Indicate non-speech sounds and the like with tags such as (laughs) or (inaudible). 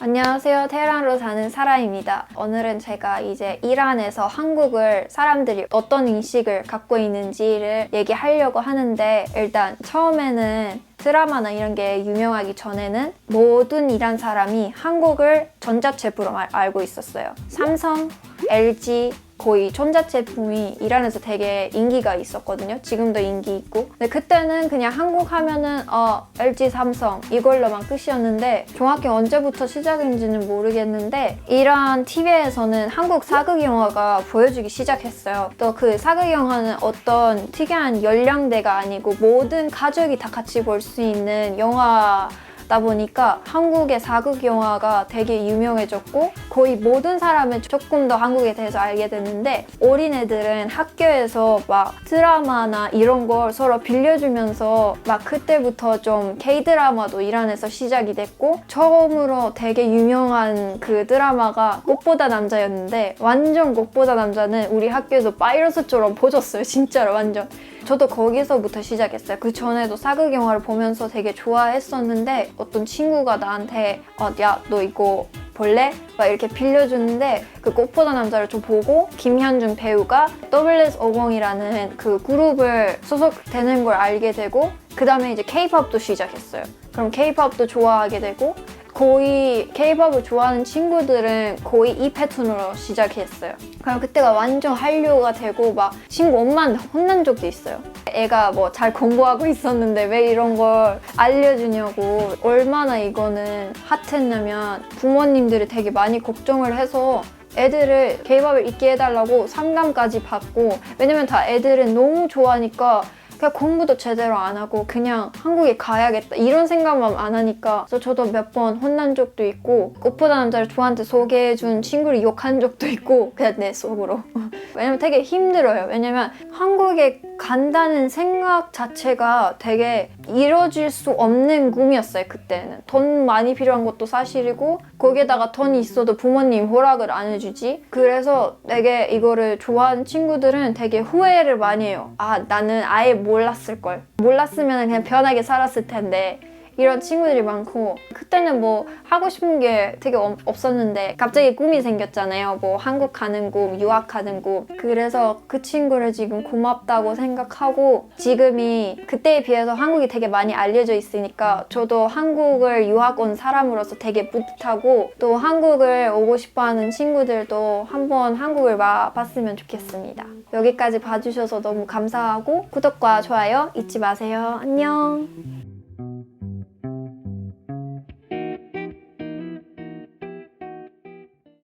안녕하세요. 테헤란으로 사는 사라입니다. 오늘은 제가 이제 이란에서 한국을 사람들이 어떤 인식을 갖고 있는지를 얘기하려고 하는데 일단 처음에는 드라마나 이런 게 유명하기 전에는 모든 이란 사람이 한국을 알- 알고 있었어요. 삼성, LG, 거의 전자제품이 이란에서 되게 인기가 있었거든요. 지금도 인기 있고. 근데 그때는 그냥 한국 하면은 어 LG, 삼성 이걸로만 끝이었는데 정확히 언제부터 시작인지는 모르겠는데 이란 TV에서는 한국 사극 영화가 보여주기 시작했어요. 또 그 사극 영화는 어떤 특이한 연령대가 아니고 모든 가족이 다 같이 볼 수 있는 영화 다 보니까 한국의 사극 영화가 되게 유명해졌고 거의 모든 사람은 조금 더 한국에 대해서 알게 됐는데 어린애들은 학교에서 막 드라마나 이런 걸 서로 빌려주면서 막 그때부터 좀 K-드라마도 이란에서 시작이 됐고 처음으로 되게 유명한 그 드라마가 꽃보다 남자였는데 완전 꽃보다 남자는 우리 학교에서 바이러스처럼 퍼졌어요 진짜로 완전 저도 거기서부터 시작했어요. 그 전에도 사극 영화를 보면서 되게 좋아했었는데 어떤 친구가 나한테 어, 야, 너 이거 볼래? 막 이렇게 빌려주는데 그 꽃보다 남자를 좀 보고 김현준 배우가 WS50이라는 그 그룹을 소속되는 걸 알게 되고 그 다음에 이제 K-팝도 시작했어요. 그럼 K-팝도 좋아하게 되고 거의 K-팝을 좋아하는 친구들은 거의 이 패턴으로 시작했어요. 그럼 그때가 완전 한류가 되고 막 친구 엄마한테 혼난 적도 있어요. 애가 뭐 잘 공부하고 있었는데 왜 이런 걸 알려주냐고 얼마나 이거는 핫했냐면 부모님들이 되게 많이 걱정을 해서 애들을 K-팝을 잊게 해달라고 상담까지 받고 왜냐면 다 애들은 너무 좋아하니까 그냥 공부도 제대로 안 하고 그냥 한국에 가야겠다 이런 생각만 안 하니까 그래서 저도 몇 번 혼난 적도 있고 꽃보다 남자를 저한테 소개해준 친구를 욕한 적도 있고 그냥 내 속으로. (laughs) 왜냐면 되게 힘들어요. 왜냐면 한국에 간다는 생각 자체가 되게 이뤄질 수 없는 꿈이었어요 그때는. 돈 많이 필요한 것도 사실이고 거기에다가 돈이 있어도 부모님 허락을 안 해주지. 그래서 되게 이거를 좋아하는 친구들은 되게 후회를 많이 해요. 아 나는 아예 몰랐을 걸. 몰랐으면 그냥 편하게 살았을 텐데 이런 친구들이 많고 그때는 뭐 하고 싶은 게 되게 없- 없었는데 갑자기 꿈이 생겼잖아요. 뭐 한국 가는 꿈 유학 가는 꿈. 그래서 그 친구를 지금 고맙다고 생각하고 지금이 그때에 비해서 한국이 되게 많이 알려져 있으니까 저도 한국을 유학 온 사람으로서 되게 뿌듯하고 또 한국을 오고 싶어 하는 친구들도 한번 한국을 와봤으면 좋겠습니다. 여기까지 봐주셔서 너무 감사하고 구독과 좋아요 잊지 마세요. 안녕